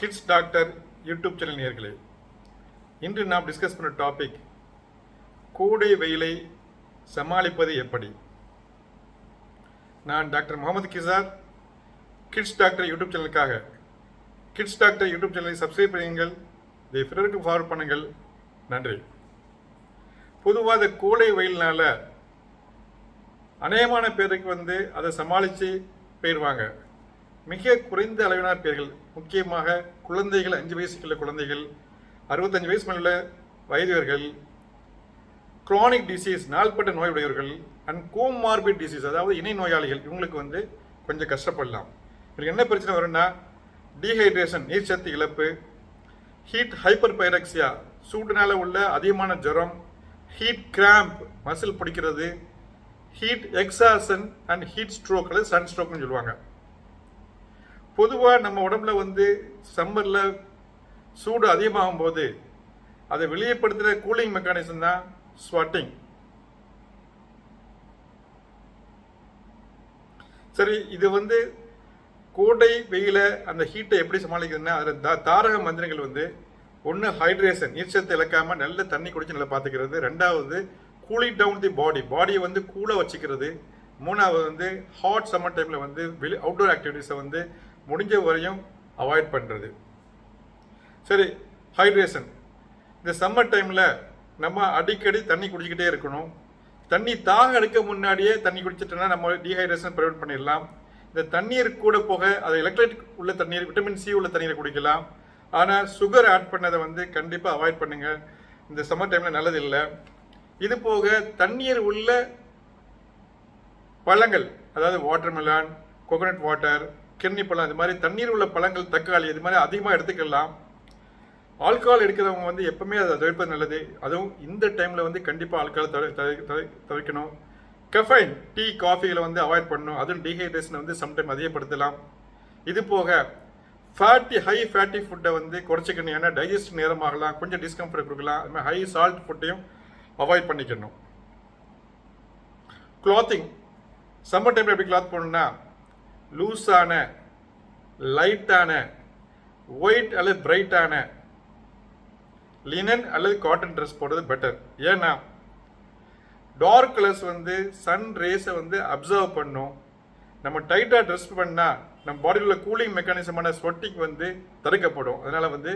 Kids doctor YouTube channel நேர்களே இன்று நாம் டிஸ்கஸ் பண்ண டாபிக் கோடை வெயிலை சமாளிப்பது எப்படி? நான் doctor Mohammed Kizar kids doctor YouTube சேனலுக்காக kids doctor YouTube சேனலை சப்ஸ்கிரைப் பண்ணுங்கள் இதை பிறருக்கு ஃபார்வர்ட் பண்ணுங்கள். நன்றி. பொதுவாக இந்த கோடை வெயில்னால அநேகமான பேருக்கு வந்து அதை சமாளித்து போயிடுவாங்க மிக குறைந்த அளவிலான பேர்கள் முக்கியமாக குழந்தைகள் அஞ்சு வயசுக்குள்ள குழந்தைகள் அறுபத்தஞ்சு வயசு மேலுள்ள வயதியர்கள் குரானிக் டிசீஸ் நாள்பட்ட நோயுடையவர்கள் அண்ட் கோமார்பிட் டிசீஸ் அதாவது இணை நோயாளிகள் இவங்களுக்கு வந்து கொஞ்சம் கஷ்டப்படலாம். இவருக்கு என்ன பிரச்சனை வரும்னா டீஹைட்ரேஷன் நீர்ச்சத்து இழப்பு ஹீட் ஹைப்பர் பைரக்சியா சூடுனால உள்ள அதிகமான ஜுரம் ஹீட் கிராம்ப் மசில் பிடிக்கிறது heat exhaustion and heat stroke அல்லது சன் ஸ்ட்ரோக்னு சொல்லுவாங்க. பொதுவாக நம்ம உடம்புல வந்து சம்மரில் சூடு அதிகமாகும் போது அதை வெளியேப்படுத்துகிற கூலிங் மெக்கானிசம் தான் ஸ்வாட்டிங் சரி இது வந்து கோடை வெயில அந்த ஹீட்டை எப்படி சமாளிக்கிறதுன்னா அதில் தா தாரக மந்திரங்கள் வந்து ஒன்று ஹைட்ரேஷன் நீர்ச்சத்தை இழக்காமல் நல்ல தண்ணி குடிச்சு நல்லா பார்த்துக்கிறது ரெண்டாவது கூலிங் டவுன் தி பாடி பாடியை வந்து கூலாக வச்சுக்கிறது மூணாவது வந்து ஹாட் சம்மர் டைமில் வந்து வெளி அவுட்டோர் ஆக்டிவிட்டீஸை வந்து முடிஞ்ச வரையும் அவாய்ட் பண்ணுறது சரி ஹைட்ரேஷன் இந்த சம்மர் டைமில் நம்ம அடிக்கடி தண்ணி குடிச்சிக்கிட்டே இருக்கணும். தண்ணி தாக எடுக்க முன்னாடியே தண்ணி குடிச்சிட்டோன்னா நம்ம டீஹைட்ரேஷன் ப்ரிவென்ட் பண்ணிடலாம். இந்த தண்ணீர் கூட போக அது எலக்ட்ரைட் உள்ள தண்ணீர் விட்டமின் சி உள்ள தண்ணீரை குடிக்கலாம். ஆனால் சுகர் ஆட் பண்ணதை வந்து கண்டிப்பாக அவாய்ட் பண்ணுங்கள் இந்த சம்மர் டைமில் நல்லது இல்லை. இது போக தண்ணீர் உள்ள பழங்கள் அதாவது வாட்டர்மெலான் கோகோனட் வாட்டர் கிர்னி பழம் இது மாதிரி தண்ணீர் உள்ள பழங்கள் தக்காளி இது மாதிரி அதிகமாக எடுத்துக்கலாம். ஆல்கஹால் எடுக்கிறவங்க வந்து எப்பவுமே அதை தவிர்ப்பது நல்லது. அதுவும் இந்த டைமில் வந்து கண்டிப்பாக ஆல்கஹால் தவிர தவிர- தவிர்க்கணும். கஃபைன் டீ காஃபிகளை வந்து அவாய்ட் பண்ணணும். அதுவும் டீஹைட்ரேஷனை வந்து சம்டைம் அதிகப்படுத்தலாம். இது போக ஃபேட்டி ஹை ஃபேட்டி ஃபுட்டை வந்து குறைச்சிக்கணும். ஏன்னா டைஜஸ்ட் நேரமாகலாம். கொஞ்சம் டிஸ்கம்ஃபர்ட் கொடுக்கலாம். அது மாதிரி ஹை சால்ட் ஃபுட்டையும் அவாய்ட் பண்ணிக்கணும். கிளாத்திங் சம்மர் டைமில் எப்படி கிளாத் போடணும்னா லூஸான லைட்டான ஒயிட் அல்லது பிரைட்டான லினன் அல்லது காட்டன் ட்ரெஸ் போடுறது பெட்டர் ஏன்னா டார்க் கலர்ஸ் வந்து சன் ரேஸை வந்து அப்சர்வ் பண்ணும். நம்ம டைட்டாக ட்ரெஸ் பண்ணால் நம்ம பாடியில் உள்ள கூலிங் மெக்கானிசமான ஸ்வெட்டிங் வந்து தடுக்கப்படும். அதனால் வந்து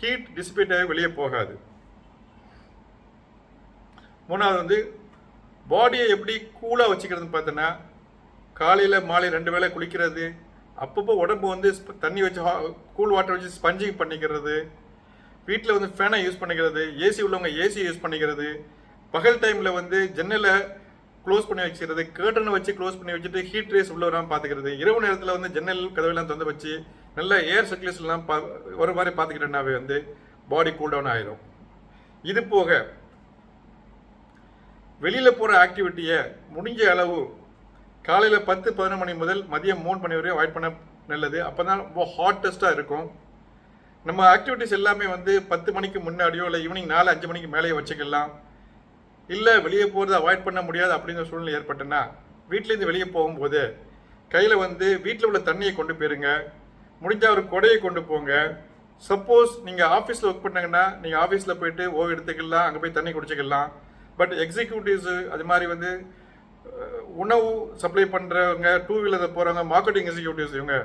ஹீட் டிசிபேட் ஆகி வெளியே போகாது. மூணாவது வந்து பாடியை எப்படி கூலாக வச்சுக்கிறதுன்னு பார்த்தோன்னா காலையில் மாலை ரெண்டு வேளை குளிக்கிறது அப்பப்போ உடம்பு வந்து தண்ணி வச்சு கூல் வாட்டர் வச்சு ஸ்பஞ்சிங் பண்ணிக்கிறது வீட்டில் வந்து ஃபேனை யூஸ் பண்ணிக்கிறது ஏசி உள்ளவங்க ஏசி யூஸ் பண்ணிக்கிறது பகல் டைமில் வந்து ஜன்னலை க்ளோஸ் பண்ணி வச்சுக்கிறது கேர்டனை வச்சு க்ளோஸ் பண்ணி வச்சுட்டு ஹீட் ரேஸ் உள்ள வராமல் பார்த்துக்கிறது. இரவு நேரத்தில் வந்து ஜன்னல் கதவெல்லாம் திறந்து வச்சு நல்ல ஏர் சர்க்குலேஷன்லாம் பா ஒரு மாதிரி பார்த்துக்கிட்டேன்னாவே வந்து பாடி கூல் டவுன் ஆயிரும். இது போக வெளியில் போகிற ஆக்டிவிட்டியை முடிஞ்ச அளவு காலையில் பத்து பதினொரு மணி முதல் மதியம் மூணு மணி வரையும் அவாய்ட் பண்ண நல்லது. அப்போ தான் ரொம்ப ஹாட்டஸ்ட்டாக இருக்கும். நம்ம ஆக்டிவிட்டிஸ் எல்லாமே வந்து பத்து மணிக்கு முன்னாடியோ இல்லை ஈவினிங் நாலு அஞ்சு மணிக்கு மேலேயே வச்சுக்கலாம். இல்லை வெளியே போகிறத அவாய்ட் பண்ண முடியாது அப்படிங்கிற சூழ்நிலை ஏற்பட்டுன்னா வீட்டிலேருந்து வெளியே போகும்போது கையில் வந்து வீட்டில் உள்ள தண்ணியை கொண்டு போயிருங்க. முடிஞ்சால் ஒரு கொடையை கொண்டு போங்க. சப்போஸ் நீங்கள் ஆஃபீஸில் ஒர்க் பண்ணாங்கன்னா நீங்கள் ஆஃபீஸில் போயிட்டு ஓய்வு எடுத்துக்கலாம் அங்கே போய் தண்ணி குடிச்சிக்கலாம். பட் எக்ஸிக்யூட்டிவ்ஸு அது மாதிரி வந்து உணவு சப்ளை பண்ணுறவங்க டூ வீலரில் போகிறவங்க மார்க்கெட்டிங் எக்ஸிக்யூட்டிவ்ஸ் இவங்க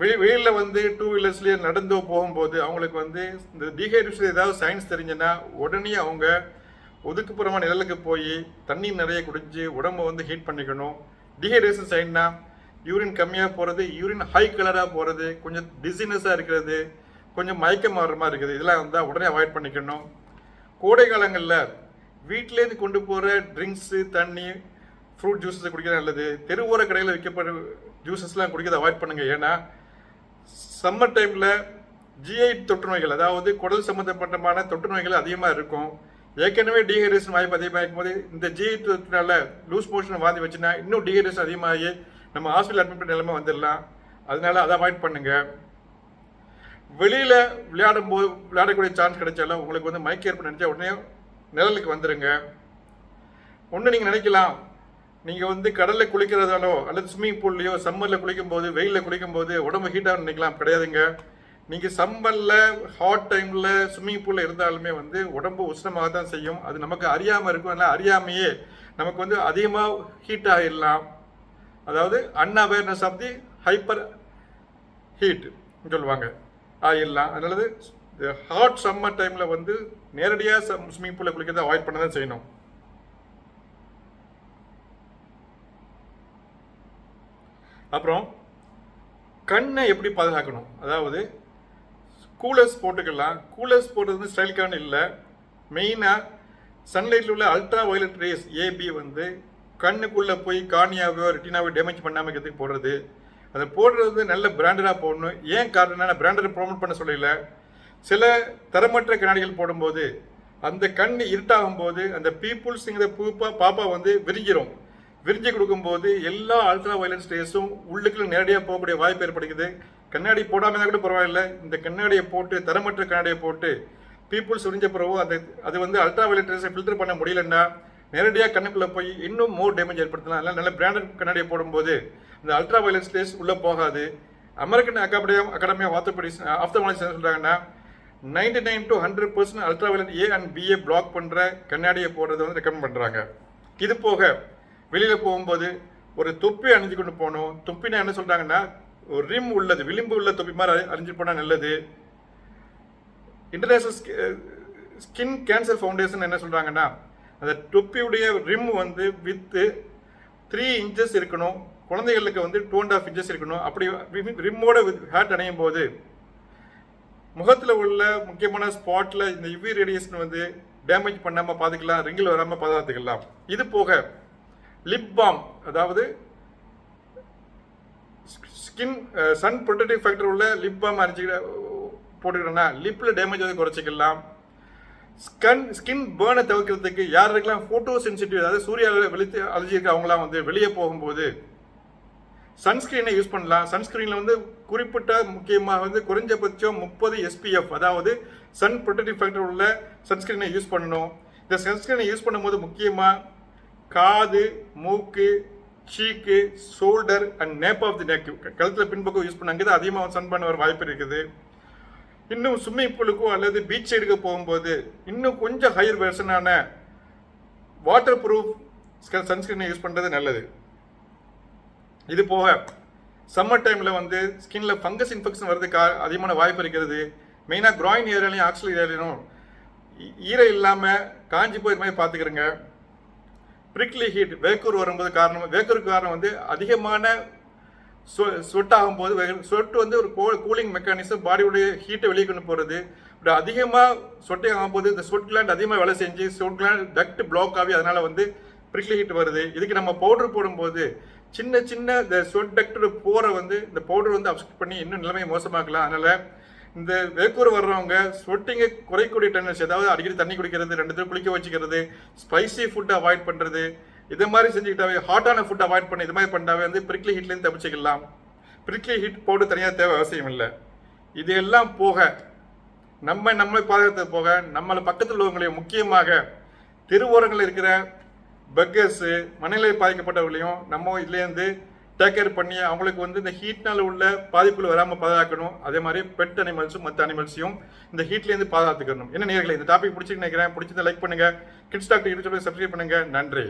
வெ வெயிலில் வந்து டூ வீலர்ஸ்லேயே நடந்து போகும்போது அவங்களுக்கு வந்து இந்த டீஹைட்ரேஷன் ஏதாவது சயின்ஸ் தெரிஞ்சுன்னா உடனே அவங்க ஒதுக்குப்புறமா நிழலுக்கு போய் தண்ணி நிறைய குடிஞ்சு உடம்ப வந்து ஹீட் பண்ணிக்கணும். டீஹைட்ரேஷன் சைன்னா யூரின் கம்மியாக போகிறது யூரின் ஹை கலராக போகிறது கொஞ்சம் டிசினஸாக இருக்கிறது கொஞ்சம் மயக்கம் மாறுற மாதிரி இருக்குது. இதெல்லாம் வந்தால் உடனே அவாய்ட் பண்ணிக்கணும். கோடை காலங்களில் வீட்டிலேருந்து கொண்டு போகிற ட்ரிங்க்ஸு தண்ணி ஃப்ரூட் ஜூஸஸ் குடிக்கிறது நல்லது. தெருவோர கடையில் விற்கப்படுற ஜூஸஸ்லாம் குடிக்கிறத அவாய்ட் பண்ணுங்க. ஏன்னா சம்மர் டைமில் ஜிஐ தொற்று நோய்கள் அதாவது குடல் சம்மந்தப்பட்டமான தொற்று நோய்கள் அதிகமாக இருக்கும். ஏற்கனவே டீஹைட்ரேஷன் வாய்ப்பு அதிகமாக இருக்கும்போது இந்த ஜிஐ தொற்றுனால லூஸ் மோஷன் வாந்தி வச்சுன்னா இன்னும் டீஹைட்ரேஷன் அதிகமாகி நம்ம ஹாஸ்பிட்டல் அட்மிட் பண்ண நிலைமை வந்துடலாம். அதனால அதை அவாய்ட் பண்ணுங்கள் வெளியில் விளையாடும் போது விளையாடக்கூடிய சான்ஸ் கிடைச்சாலும் உங்களுக்கு வந்து மயக்க ஏற்பட நினச்சா உடனே நிழலுக்கு வந்துடுங்க ஒன்று நீங்கள் நினைக்கலாம். நீங்கள் வந்து கடலில் குளிக்கிறதாலோ அல்லது ஸ்விம்மிங் பூல்லையோ சம்மரில் குளிக்கும் போது வெயிலில் குளிக்கும்போது உடம்பு ஹீட்டாக நினைக்கலாம். கிடையாதுங்க. நீங்கள் சம்மரில் ஹாட் டைமில் ஸ்விம்மிங் பூலில் இருந்தாலுமே வந்து உடம்பு உஷ்ணமாக தான் செய்யும். அது நமக்கு அறியாமல் இருக்கும். அதனால் அறியாமையே நமக்கு வந்து அதிகமாக ஹீட் ஆகிடலாம் அதாவது unawareness of the hyper heat சொல்லுவாங்க. ஆகிடலாம் அதனால ஹாட் சம்மர் டைமில் வந்து நேரடியாக சம் ஸ்விம்மிங் பூலில் குளிக்கிறத அவாய்ட் பண்ண தான் செய்யணும். அப்புறம் கண்ணை எப்படி பாதுகாக்கணும்? அதாவது கூலர்ஸ் போட்டுக்கலாம். கூலர்ஸ் போடுறது வந்து ஸ்டைலுக்கான இல்லை. மெயினாக சன்லைட்டில் உள்ள அல்ட்ரா வயலட் ரேஸ் ஏபி வந்து கண்ணுக்குள்ளே போய் கார்னியாவோ ரெட்டினாவோ டேமேஜ் பண்ணாமல் இருக்கிறதுக்கு போடுறது. அதை போடுறது வந்து நல்ல பிராண்டடாக போடணும். ஏன் காரணம்னா நான் பிராண்டட் ப்ரோமோட் பண்ண சொல்லலை. சில தரமற்ற கண்ணாடிகள் போடும்போது அந்த கண் இருட்டாகும் போது அந்த பீப்புள்ஸுங்கிற பூப்பா பாப்பா வந்து விரிஞ்சிரும். விரிஞ்சு கொடுக்கும்போது எல்லா அல்ட்ரா வயலன்ஸ் ஸ்டேஸும் உள்ளுக்குள்ள நேரடியாக போகக்கூடிய வாய்ப்பு ஏற்படுகிறது. கண்ணாடி போடாமல் தான் கூட பரவாயில்ல. இந்த கண்ணாடியை போட்டு தரமற்ற கண்ணாடியை போட்டு பீப்புள்ஸ் விரிஞ்ச பிறகு அது அது வந்து அல்ட்ரா வயலட் ரேஸை ஃபில்டர் பண்ண முடியலன்னா நேரடியாக கண்ணுக்குள்ளே போய் இன்னும் மோர் டேமேஜ் ஏற்படுத்தலாம். அதனால் நல்ல பிராண்டட் கண்ணாடியை போடும்போது இந்த அல்ட்ரா வயலன்ஸ் ஸ்டேஸ் உள்ளே போகாது. அமெரிக்கன் அகாடமியா அகாடமி ஆஃப் ஆஃப்தமாலஜி என்ன சொல்கிறாங்கன்னா ninety nine to hundred percent ultra violet A and B block பண்ணுற கண்ணாடியை போடுறத வந்து ரெக்கமெண்ட் பண்ணுறாங்க இது போக வெளியில் போகும்போது ஒரு தொப்பி அணிஞ்சு கொண்டு போகணும் தொப்பினா என்ன சொல்கிறாங்கன்னா ஒரு ரிம் உள்ளது விளிம்பு உள்ள தொப்பி மாதிரி அணிஞ்சு போனால் நல்லது. இன்டர்நேஷனல் ஸ்கின் கேன்சர் ஃபவுண்டேஷன் என்ன சொல்கிறாங்கன்னா அந்த தொப்பியுடைய ரிம் வந்து வித்து த்ரீ இன்ச்சஸ் இருக்கணும். குழந்தைகளுக்கு வந்து டூ அண்ட் ஆஃப் இன்ச்சஸ் இருக்கணும். அப்படி ரிம்மோட ஹேட் அணையும் போது முகத்தில் உள்ள முக்கியமான ஸ்பாட்டில் இந்த யுவி ரேடியேஷன் வந்து டேமேஜ் பண்ணாமல் பார்த்துக்கலாம் ரிங்கில் வராமல் பாதுகாத்துக்கலாம் இது போக லிப் பாம் அதாவது ஸ்கின் சன் ப்ரொடக்டிவ் ஃபேக்டர் உள்ள லிப் பாம் அரைச்சிக்கிற போட்டுக்கிட்டோம்னா லிப்பில் டேமேஜ் வந்து குறைச்சிக்கலாம். ஸ்கன் ஸ்கின் பேர்னை தவிர்க்கிறதுக்கு யாருக்கெல்லாம் ஃபோட்டோ சென்சிட்டிவ் அதாவது சூரிய வெளித்து அலர்ஜி அவங்களாம் வந்து வெளியே போகும்போது சன்ஸ்கிரீனை யூஸ் பண்ணலாம். சன்ஸ்கிரீனில் வந்து குறிப்பிட்ட முக்கியமாக வந்து குறைஞ்சபட்சம் முப்பது எஸ்பிஎஃப் அதாவது சன் ப்ரொடெக்டிவ் ஃபேக்டர் உள்ள சன்ஸ்கிரீனை யூஸ் பண்ணணும். இந்த சன்ஸ்கிரீனை யூஸ் பண்ணும்போது முக்கியமாக காது மூக்கு cheek shoulder and nape of the neck கழுத்தில் பின்பக்கம் யூஸ் பண்ணாங்க. தான் அதிகமாக சன் பண்ண வர வாய்ப்பு இருக்குது. இன்னும் ஸ்விம்மிங் பூலுக்கோ அல்லது பீச் சைடுக்கு போகும்போது இன்னும் கொஞ்சம் ஹையர் வெர்ஷனான வாட்டர் ப்ரூஃப் சன்ஸ்கிரீனை யூஸ் பண்ணுறது நல்லது. இது போக சம்மர் டைமில் வந்து ஸ்கின்ல ஃபங்கஸ் இன்ஃபெக்ஷன் வர்றதுக்கு அதிகமான வாய்ப்பு இருக்கிறது. மெயினாக groin ஏரியாலையும் ஆக்சில் ஏரியாலையும் ஈரம் இல்லாமல் காஞ்சி போய் மாதிரி பார்த்துக்கிறங்க. ப்ரிக்லி ஹீட் வேக்கூர் வரும்போது காரணம் வேக்கூருக்கு காரணம் வந்து அதிகமான ஸ்வெட் ஆகும்போது ஸ்வெட் வந்து ஒரு கோ கூலிங் மெக்கானிசம் பாடியோடைய ஹீட்டை வெளியே கொண்டு போகிறது இப்படி அதிகமாக ஸ்வெட்டை ஆகும்போது இந்த ஸ்வெட் கிளாண்ட் அதிகமாக வேலை செஞ்சு ஸ்வெட் கிளாண்ட் டக்ட் பிளாக் ஆகி அதனால் வந்து ப்ரிக்லி ஹீட் வருது. இதுக்கு நம்ம பவுடர் போடும்போது சின்ன சின்ன இந்த ஸ்வெட் டக்டோட போரை வந்து இந்த பவுடர் வந்து அப்செக்ட் பண்ணி இன்னும் நிலைமையை மோசமாக்கலாம் அதனால இந்த வேக்கூர் வர்றவங்க ஸ்வெட்டிங்கை குறைக்கூடிய டெண்டன்சி ஏதாவது அடிக்கடி தண்ணி குடிக்கிறது ரெண்டு தடவை குளிக்க வச்சுக்கிறது ஸ்பைசி ஃபுட்டை அவாய்ட் பண்ணுறது இது மாதிரி செஞ்சுக்கிட்டாவே ஹாட்டான ஃபுட் அவாய்ட் பண்ணி இது மாதிரி பண்ணாவே வந்து பிரிக்லி ஹீட்லேருந்து தப்பிச்சுக்கலாம். பிரிக்லி ஹீட் பவுடர் தனியாக தேவை அவசியம் இல்லை. இது எல்லாம் போக நம்ம நம்மளை பாதுகாத்தது போக நம்மளை பக்கத்தில் உள்ளவங்களையும் முக்கியமாக தெருவோரங்களில் இருக்கிற பெக்கர்ஸு மனநிலை பாதிக்கப்பட்டவர்களையும் நம்ம இதுலேருந்து டேக் கேர் பண்ணி அவங்களுக்கு வந்து இந்த ஹீட்னால் உள்ள பாதிப்புகள் வராமல் பாதுகாக்கணும். அதே மாதிரி பெட் அனிமல்ஸும் மற்ற அனிமல்ஸையும் இந்த ஹீட்லேருந்து பாதுகாத்துக்கணும். என்ன நேர்களை இந்த டாபிக் பிடிச்சிட்டு நினைக்கிறேன். பிடிச்சிருந்தா லைக் பண்ணுங்க. கிட்ஸ் டாக்டர் யூடியூப் சப்ஸ்கிரைப் பண்ணுங்கள் நன்றி.